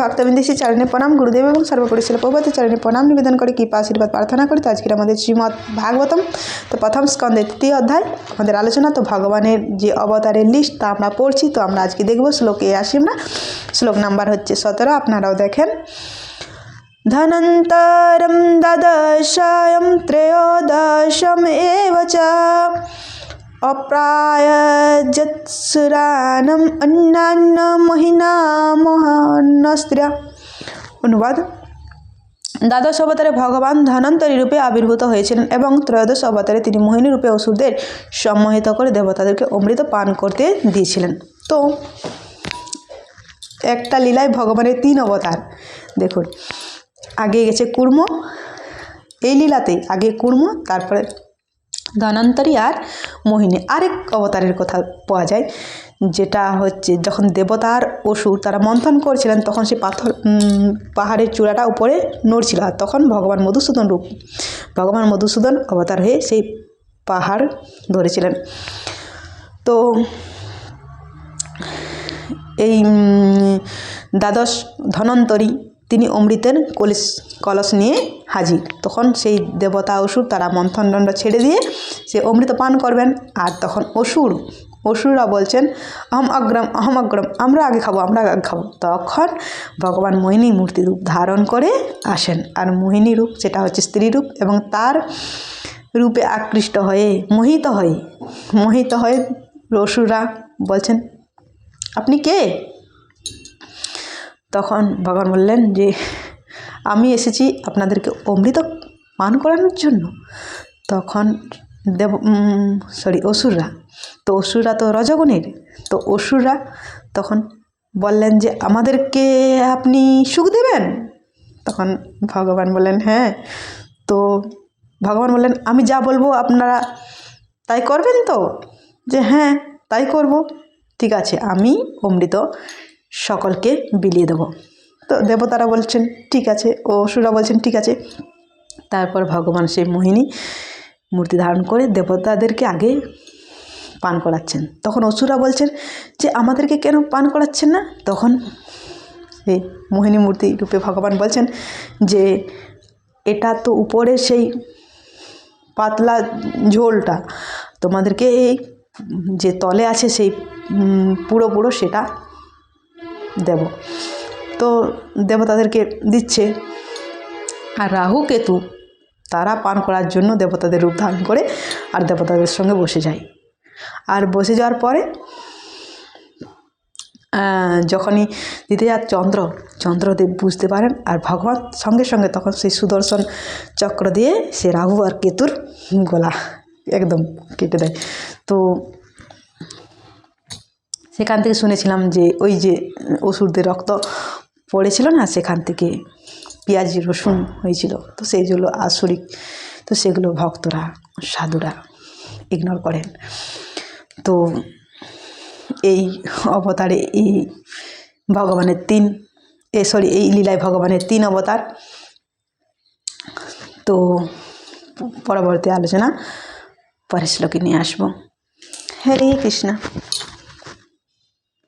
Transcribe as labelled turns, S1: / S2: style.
S1: ভক্তবিন্দেশী চারণে প্রণাম, গুরুদেব এবং সর্বোপরি শিল্পপতি চারণে প্রণাম, নিবেদন করে, কৃপা, আশীর্বাদ, প্রার্থনা করি। তো আজকের আমাদের শ্রীমদ ভাগবতম, তো প্রথম স্কন্ধে তৃতীয় অধ্যায়, আমাদের আলোচনা, তো ভগবানের যে অবতারের লিস্ট তা আমরা পড়ছি, তো আমরা আজকে দেখব শ্লোকে আসি আমরা। শ্লোক নাম্বার হচ্ছে সতেরো, আপনারাও দেখেন। ধনন্তরম দ্বাদশায়ম ত্রয়োদশম এব অপ্রায়জৎসুরানম অন্যান্য মহিনা অনুবাদ দ্বাদশ অবতারে ভগবান ধনন্তরী রূপে আবির্ভূত হয়েছিলেন এবং ত্রয়োদশ অবতারে তিনি মোহিনী রূপে অসুরদের সম্মোহিত করে দেবতাদেরকে অমৃত পান করতে দিয়েছিলেন। তো, একটা লীলায় ভগবানের তিন অবতার। দেখুন, আগে গেছে কুর্ম, এই লীলাতে আগে কুর্ম, তারপরে ধনন্তরী আর মোহিনী। আরেক অবতারের কথা পাওয়া যায়, যেটা হচ্ছে যখন দেবতার অসুর তারা মন্থন করছিলেন, তখন সেই পাথর পাহাড়ের চূড়াটা উপরে নড়ছিল আর তখন ভগবান মধুসূদন রূপ, ভগবান মধুসূদন অবতার হয়ে সেই পাহাড় ধরেছিলেন। তো এই দ্বাদশ ধনন্তরী তিনি অমৃতের কলিস, কলস নিয়ে হাজির। তখন সেই দেবতা অসুর তারা মন্থনদণ্ড ছেড়ে দিয়ে সে অমৃত পান করবেন। আর তখন অসুর, অসুররা বলছেন, অহম অগ্রম অহম অগ্রম, আমরা আগে খাব, আমরা আগে খাব। তখন ভগবান মোহিনী মূর্তি রূপ ধারণ করে আসেন। আর মোহিনী রূপ, সেটা হচ্ছে স্ত্রী রূপ এবং তার রূপে আকৃষ্ট হয়ে মোহিত হয়ে মোহিত হয়ে অসুররা বলছেন, আপনি কে? তখন ভগবান বললেন যে আমি এসেছি আপনাদেরকে অমৃত পান করানোর জন্য। তখন দেব সরি অসুররা। তো অসুররা তো রজগুণের। তো অসুররা তখন বললেন যে, আমাদেরকে আপনি সুখ দেবেন? তখন ভগবান বললেন হ্যাঁ। তো ভগবান বললেন, আমি যা বলব আপনারা তাই করবেন তো? যে হ্যাঁ তাই করব। ঠিক আছে, আমি অমৃত সকলকে বিলিয়ে দেবো। তো দেবতারা বলছেন, ঠিক আছে। ও অসুরা বলছেন, ঠিক আছে। তারপর ভগবান সেই মোহিনী মূর্তি ধারণ করে দেবতাদেরকে আগে পান করাচ্ছেন। তখন অসুরা বলছেন যে, আমাদেরকে কেন পান করাচ্ছেন না? তখন এই মোহিনী মূর্তি রূপে ভগবান বলছেন যে, এটা তো উপরে সেই পাতলা ঝোলটা। তোমাদেরকে এই যে তলে আছে সেই পুরো পুরো সেটা দেব। তো দেবতাদেরকে দিচ্ছে। আর রাহু কেতু, তারা পান করার জন্য দেবতাদের রূপ ধারণ করে আর দেবতাদের সঙ্গে বসে যায়। আর বসে যাওয়ার পরে যখনই দিতে যার চন্দ্র, চন্দ্রদেব বুঝতে পারেন আর ভগবান সঙ্গে সঙ্গে তখন সেই সুদর্শন চক্র দিয়ে সে রাহু আর কেতুর গলা একদম কেটে দেয়। তো সেখান থেকে শুনেছিলাম যে ওই যে অসুরদের রক্ত পড়েছিল না সেখান থেকে পেঁয়াজি, রসুন হয়েছিল। তো সেইগুলো আসরিক, তো সেগুলো ভক্তরা, সাধুরা ইগনোর করেন। তো এই অবতারে এই ভগবানের তিন, এ সরি এই লীলায় ভগবানের তিন অবতার। তো পরবর্তী আলোচনা পরের শ্লোকে নিয়ে আসব। হরে কৃষ্ণ।